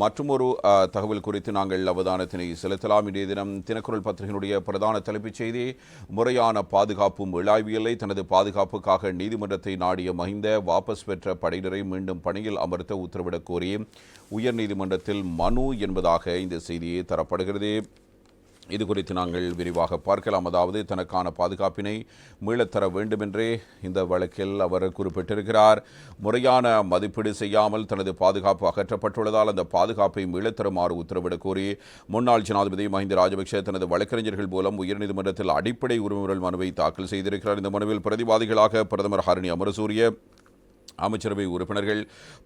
மற்றுமொரு தகவல் குறித்து நாங்கள் அவதானத்தினை செலுத்தலாம். இன்றைய தினம் தினக்குரல் பத்திரிகையினுடைய பிரதான தலைப்புச் செய்தி முறையான பாதுகாப்பும் மீளாய்வியலை தனது பாதுகாப்புக்காக நீதிமன்றத்தை நாடிய மஹிந்த வாபஸ் பெற்ற படையினரை மீண்டும் பணியில் அமர்த்த உத்தரவிடக் கோரி உயர்நீதிமன்றத்தில் மனு என்பதாக இந்த செய்தியை தரப்படுகிறது. இது குறித்து நாங்கள் விரிவாக பார்க்கலாம். அதாவது தனக்கான பாதுகாப்பினை மீளத்தர வேண்டுமென்றே இந்த வழக்கில் அவர் குறிப்பிட்டிருக்கிறார். முறையான மதிப்பீடு செய்யாமல் தனது பாதுகாப்பு அகற்றப்பட்டுள்ளதால் அந்த பாதுகாப்பை மீளத்தருமாறு உத்தரவிட கோரி முன்னாள் ஜனாதிபதி மஹிந்த ராஜபக்ஷ தனது வழக்கறிஞர்கள் மூலம் உயர்நீதிமன்றத்தில் அடிப்படை உரிமைகள் மனுவை தாக்கல் செய்திருக்கிறார். இந்த மனுவில் பிரதிவாதிகளாக பிரதமர் ஹரணி அமரசூரிய அமைச்சரவை உறுப்பினர்கள்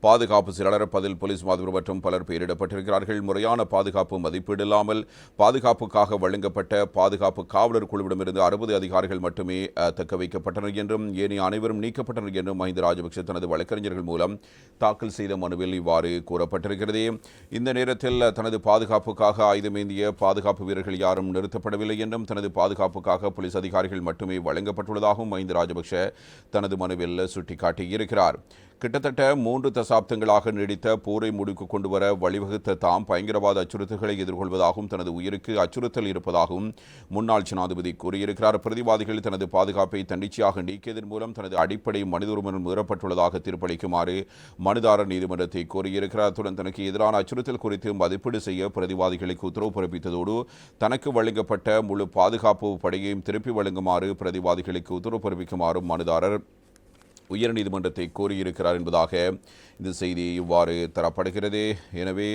பாதுகாப்பு செயலாளர் பதில் போலீஸ் மாதிபர் மற்றும் பலர் பெயரிடப்பட்டிருக்கிறார்கள். முறையான பாதுகாப்பு மதிப்பீடு இல்லாமல் பாதுகாப்புக்காக வழங்கப்பட்ட பாதுகாப்பு காவலர் குழுவிடமிருந்து அறுபது அதிகாரிகள் மட்டுமே தக்க வைக்கப்பட்டனர் என்றும் ஏனைய அனைவரும் நீக்கப்பட்டனர் என்றும் மஹிந்த ராஜபக்ஷ தனது வழக்கறிஞர்கள் மூலம் தாக்கல் செய்த மனுவில் இவ்வாறு கூறப்பட்டிருக்கிறது. இந்த நேரத்தில் தனது பாதுகாப்புக்காக ஆயுதமேந்திய பாதுகாப்பு வீரர்கள் யாரும் நிறுத்தப்படவில்லை என்றும் தனது பாதுகாப்புக்காக போலீஸ் அதிகாரிகள் மட்டுமே வழங்கப்பட்டுள்ளதாகவும் மஹிந்த ராஜபக்ஷ தனது மனுவில் சுட்டிக்காட்டியிருக்கிறார். கிட்டத்தட்ட மூன்று தசாப்தங்களாக நீடித்த போரை முடிவுக்கு கொண்டு வர வழிவகுத்த தாம் பயங்கரவாத அச்சுறுத்தல்களை எதிர்கொள்வதாகவும் தனது உயிருக்கு அச்சுறுத்தல் இருப்பதாகவும் முன்னாள் ஜனாதிபதி கூறியிருக்கிறார். பிரதிவாதிகள் தனது பாதுகாப்பை தன்னிச்சையாக நீக்கியதன் மூலம் தனது அடிப்படை மனித உரிமை மீறப்பட்டுள்ளதாக தீர்ப்பளிக்குமாறு மனுதாரர் நீதிமன்றத்தை கோரியிருக்கிறார். அத்துடன் தனக்கு எதிரான அச்சுறுத்தல் குறித்து மதிப்பீடு செய்ய பிரதிவாதிகளுக்கு உத்தரவு பிறப்பித்ததோடு தனக்கு வழங்கப்பட்ட முழு பாதுகாப்பு படையையும் திருப்பி வழங்குமாறு பிரதிவாதிகளுக்கு உத்தரவு பிறப்பிக்குமாறும் மனுதாரர் உயர்நீதிமன்றத்தை கோரியிருக்கிறார் என்பதாக இந்த செய்தி இவ்வாறு தரப்படுகிறது. எனவே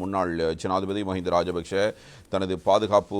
முன்னாள் ஜனாதிபதி மஹிந்த ராஜபக்ஷ தனது பாதுகாப்பு